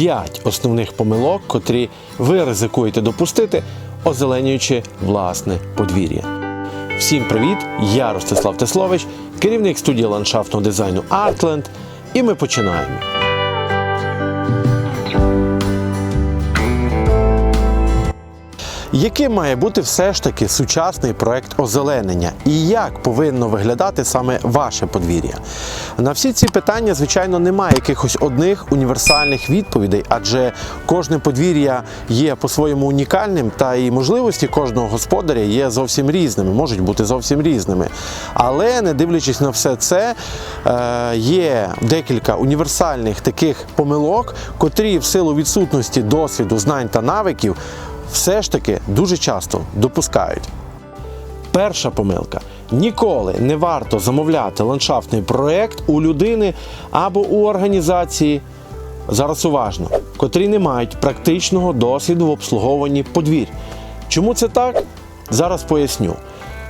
5 основних помилок, котрі ви ризикуєте допустити, озеленюючи власне подвір'я. Всім привіт! Я Ростислав Теслович, керівник студії ландшафтного дизайну Artland, і ми починаємо. Яким має бути все ж таки сучасний проект озеленення і як повинно виглядати саме ваше подвір'я? На всі ці питання, звичайно, немає якихось одних універсальних відповідей, адже кожне подвір'я є по-своєму унікальним, та і можливості кожного господаря є зовсім різними, можуть бути зовсім різними. Але не дивлячись на все це, е, є декілька універсальних таких помилок, котрі в силу відсутності досвіду, знань та навиків все ж таки дуже часто допускають. Перша помилка. Ніколи не варто замовляти ландшафтний проект у людини або у організації, зараз уважно, котрі не мають практичного досвіду в обслуговуванні подвір'я. Чому це так? Зараз поясню.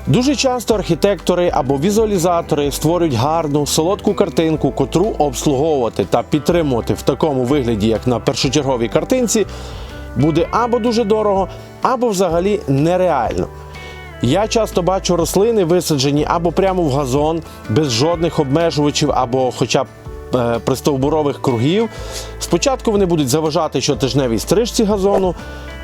Дуже часто архітектори або візуалізатори створюють гарну солодку картинку, котру обслуговувати та підтримувати в такому вигляді, як на першочерговій картинці, буде або дуже дорого, або взагалі нереально. Я часто бачу рослини висаджені або прямо в газон, без жодних обмежувачів, або хоча б е, пристовбурових кругів. Спочатку вони будуть заважати щотижневій стрижці газону,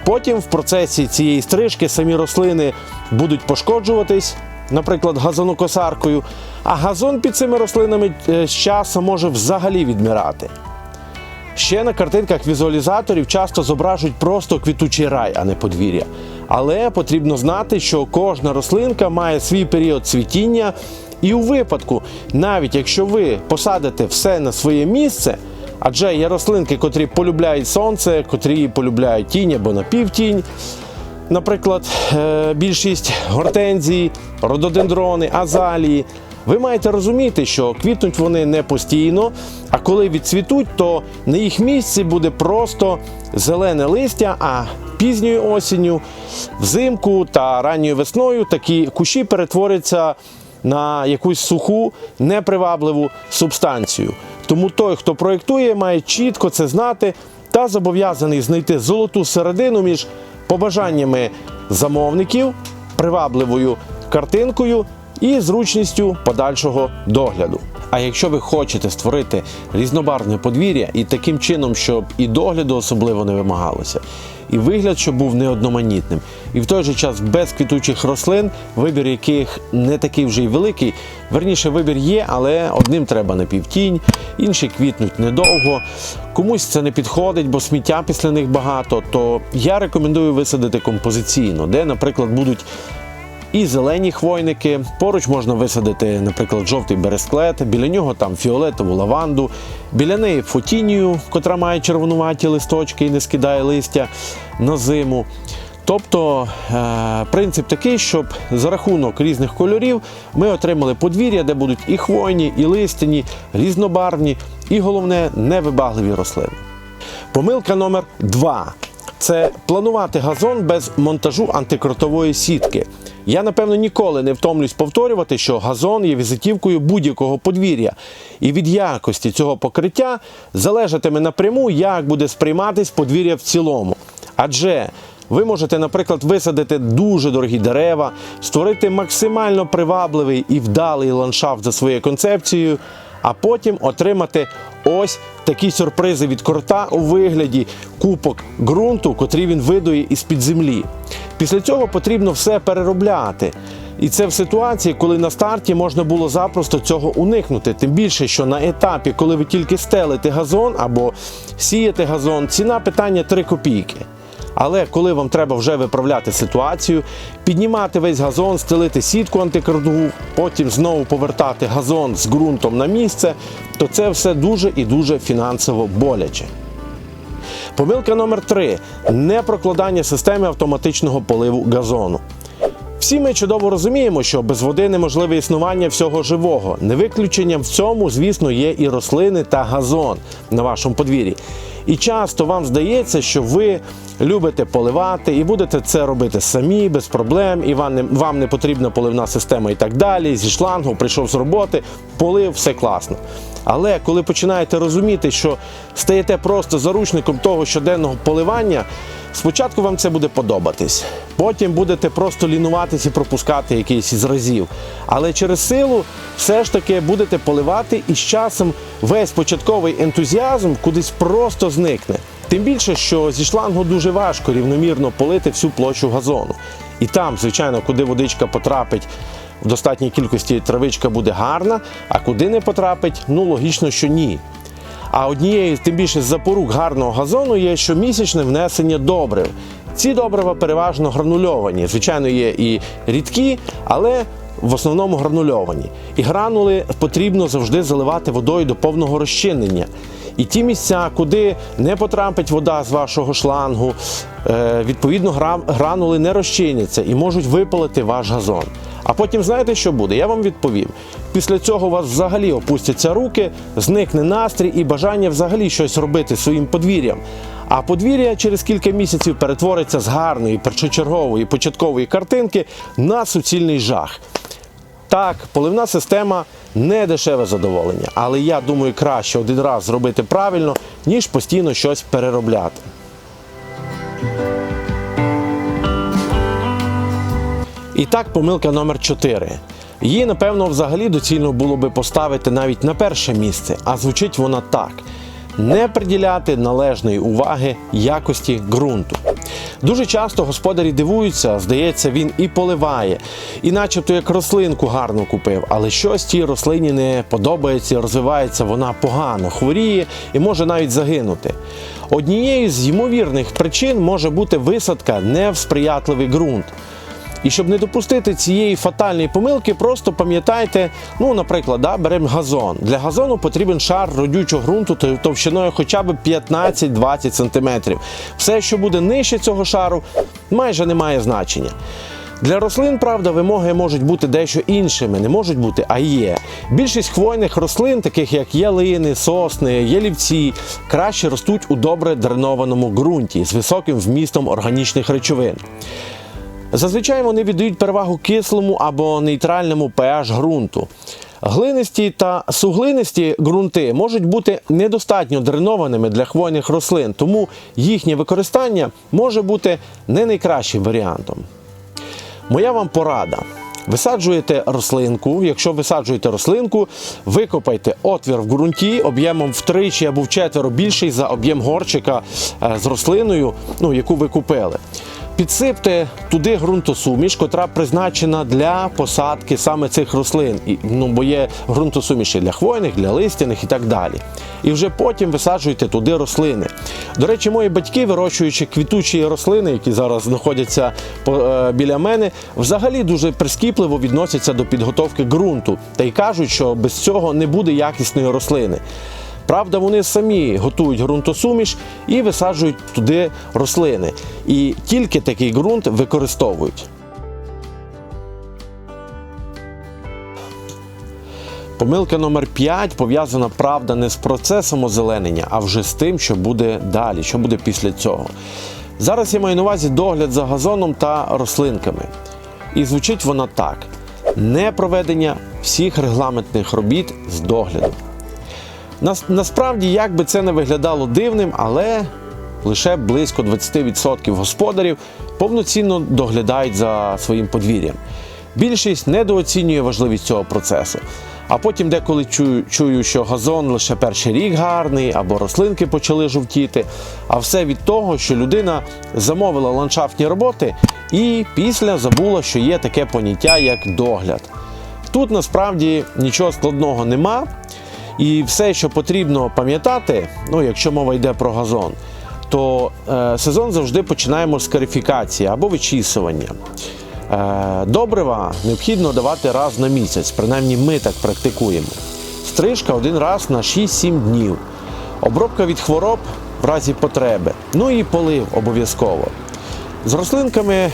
потім в процесі цієї стрижки самі рослини будуть пошкоджуватись, наприклад, газонокосаркою, а газон під цими рослинами е, з часом може взагалі відмирати. Ще на картинках візуалізаторів часто зображують просто квітучий рай, а не подвір'я. Але потрібно знати, що кожна рослинка має свій період цвітіння, і у випадку, навіть якщо ви посадите все на своє місце, адже є рослинки, котрі полюбляють сонце, котрі полюбляють тінь або напівтінь. Наприклад, е, більшість гортензій, рододендрони, азалії. Ви маєте розуміти, що квітнуть вони не постійно, а коли відцвітуть, то на їх місці буде просто зелене листя, а пізньою осінню, взимку та ранньою весною такі кущі перетворяться на якусь суху, непривабливу субстанцію. Тому той, хто проєктує, має чітко це знати та зобов'язаний знайти золоту середину між побажаннями замовників, привабливою картинкою і зручністю подальшого догляду. А якщо ви хочете створити різнобарвне подвір'я і таким чином, щоб і догляду особливо не вимагалося, і вигляд, щоб був неодноманітним, і в той же час без квітучих рослин, вибір яких не такий вже й великий. Верніше, вибір є, але одним треба на півтінь, інші квітнуть недовго. Комусь це не підходить, бо сміття після них багато. То я рекомендую висадити композиційно, де, наприклад, будуть і зелені хвойники. Поруч можна висадити, наприклад, жовтий бересклет, біля нього там фіолетову лаванду, біля неї фотінію, котра має червонуваті листочки і не скидає листя на зиму. Тобто е, принцип такий, щоб за рахунок різних кольорів ми отримали подвір'я, де будуть і хвойні, і листяні, різнобарвні, і головне невибагливі рослини. Помилка номер 2 це планувати газон без монтажу антикротової сітки. Я напевно ніколи не втомлюсь повторювати, що газон є візитівкою будь-якого подвір'я, і від якості цього покриття залежатиме напряму, як буде сприйматись подвір'я в цілому. Адже ви можете, наприклад, висадити дуже дорогі дерева, створити максимально привабливий і вдалий ландшафт за своєю концепцією, а потім отримати ось такі сюрпризи від крота у вигляді купок ґрунту, котрі він видує із-під землі. Після цього потрібно все переробляти. І це в ситуації, коли на старті можна було запросто цього уникнути. Тим більше, що на етапі, коли ви тільки стелите газон або сієте газон, ціна питання 3 копійки. Але коли вам треба вже виправляти ситуацію, піднімати весь газон, стелити сітку антикордову, потім знову повертати газон з ґрунтом на місце, то це все дуже і дуже фінансово боляче. Помилка номер 3 непрокладання системи автоматичного поливу газону. Всі ми чудово розуміємо, що без води неможливе існування всього живого. Не виключенням в цьому, звісно, є і рослини та газон на вашому подвір'ї. І часто вам здається, що ви любите поливати і будете це робити самі, без проблем, і вам не, вам не потрібна поливна система і так далі. Зі шлангу прийшов з роботи, полив, все класно. Але коли починаєте розуміти, що стаєте просто заручником того щоденного поливання, спочатку вам це буде подобатись. Потім будете просто лінуватись і пропускати якийсь із разів. Але через силу все ж таки будете поливати, і з часом весь початковий ентузіазм кудись просто зникне. Тим більше, що зі шлангу дуже важко рівномірно полити всю площу газону. І там, звичайно, куди водичка потрапить в достатній кількості травичка буде гарна, а куди не потрапить, ну логічно, що ні. А однією, тим більше з запорук гарного газону є щомісячне внесення добрив. Ці добрива переважно гранульовані. Звичайно, є і рідкі, але в основному гранульовані. І гранули потрібно завжди заливати водою до повного розчинення. І ті місця, куди не потрапить вода з вашого шлангу, е, відповідно гранули не розчиняться і можуть випалити ваш газон. А потім знаєте, що буде? Я вам відповім. Після цього у вас взагалі опустяться руки, зникне настрій і бажання взагалі щось робити своїм подвір'ям. А подвір'я через кілька місяців перетвориться з гарної першочергової початкової картинки на суцільний жах. Так, поливна система не дешеве задоволення, але я думаю, краще один раз зробити правильно, ніж постійно щось переробляти. І так, помилка номер 4. Її, напевно, взагалі доцільно було би поставити навіть на перше місце, а звучить вона так: не приділяти належної уваги якості ґрунту. Дуже часто господарі дивуються, здається, він і поливає, і начебто як рослинку гарно купив, але щось тій рослині не подобається, розвивається вона погано, хворіє і може навіть загинути. Однією з ймовірних причин може бути висадка не в сприятливий ґрунт. І щоб не допустити цієї фатальної помилки, просто пам'ятайте, ну, наприклад, да, беремо газон. Для газону потрібен шар родючого ґрунту товщиною хоча б 15-20 см. Все, що буде нижче цього шару, майже не має значення. Для рослин, правда, вимоги можуть бути дещо іншими, не можуть бути, а є. Більшість хвойних рослин, таких як ялини, сосни, ялівці, краще ростуть у добре дренованому ґрунті з високим вмістом органічних речовин. Зазвичай вони віддають перевагу кислому або нейтральному pH ґрунту. Глинисті та суглинисті ґрунти можуть бути недостатньо дренованими для хвойних рослин, тому їхнє використання може бути не найкращим варіантом. Моя вам порада. Висаджуєте рослинку. Якщо висаджуєте рослинку, викопайте отвір в ґрунті об'ємом втричі або вчетверо більший за об'єм горчика е, з рослиною, ну, яку ви купили. Підсипте туди ґрунтосуміш, котра призначена для посадки саме цих рослин. Ну, бо є ґрунтосуміші для хвойних, для листяних і так далі. І вже потім висаджуйте туди рослини. До речі, мої батьки, вирощуючи квітучі рослини, які зараз знаходяться е, біля мене, взагалі дуже прискіпливо відносяться до підготовки ґрунту та й кажуть, що без цього не буде якісної рослини. Правда, вони самі готують ґрунтосуміш і висаджують туди рослини. І тільки такий ґрунт використовують. Помилка номер 5 пов'язана правда не з процесом озеленення, а вже з тим, що буде далі, що буде після цього. Зараз я маю на увазі догляд за газоном та рослинками. І звучить вона так: не проведення всіх регламентних робіт з догляду. Нас, насправді, як би це не виглядало дивним, але лише близько 20% господарів повноцінно доглядають за своїм подвір'ям. Більшість недооцінює важливість цього процесу. А потім деколи чую, чую, що газон лише перший рік гарний, або рослинки почали жовтіти. А все від того, що людина замовила ландшафтні роботи і після забула, що є таке поняття як догляд. Тут насправді нічого складного нема. І все, що потрібно пам'ятати, ну якщо мова йде про газон, то е, сезон завжди починаємо з карифікації або вичісування. Е, добрива необхідно давати раз на місяць, принаймні ми так практикуємо. Стрижка один раз на 6-7 днів. Обробка від хвороб в разі потреби. Ну і полив обов'язково. З рослинками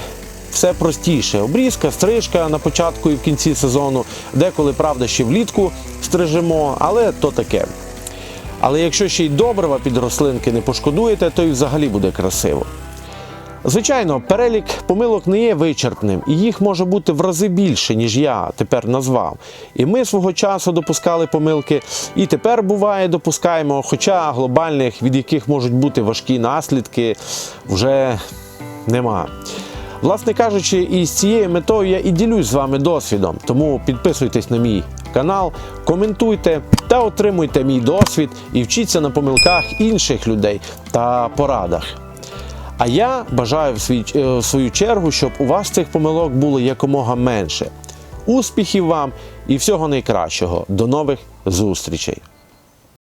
все простіше. Обрізка, стрижка на початку і в кінці сезону, деколи, правда, ще влітку стрижемо, але то таке. Але якщо ще й добрива під рослинки не пошкодуєте, то і взагалі буде красиво. Звичайно, перелік помилок не є вичерпним, і їх може бути в рази більше, ніж я тепер назвав. І ми свого часу допускали помилки, і тепер буває допускаємо, хоча глобальних, від яких можуть бути важкі наслідки, вже нема. Власне кажучи, із цією метою я і ділюсь з вами досвідом. Тому підписуйтесь на мій канал, коментуйте та отримуйте мій досвід і вчіться на помилках інших людей та порадах. А я бажаю в, свій, е, в свою чергу, щоб у вас цих помилок було якомога менше. Успіхів вам і всього найкращого. До нових зустрічей!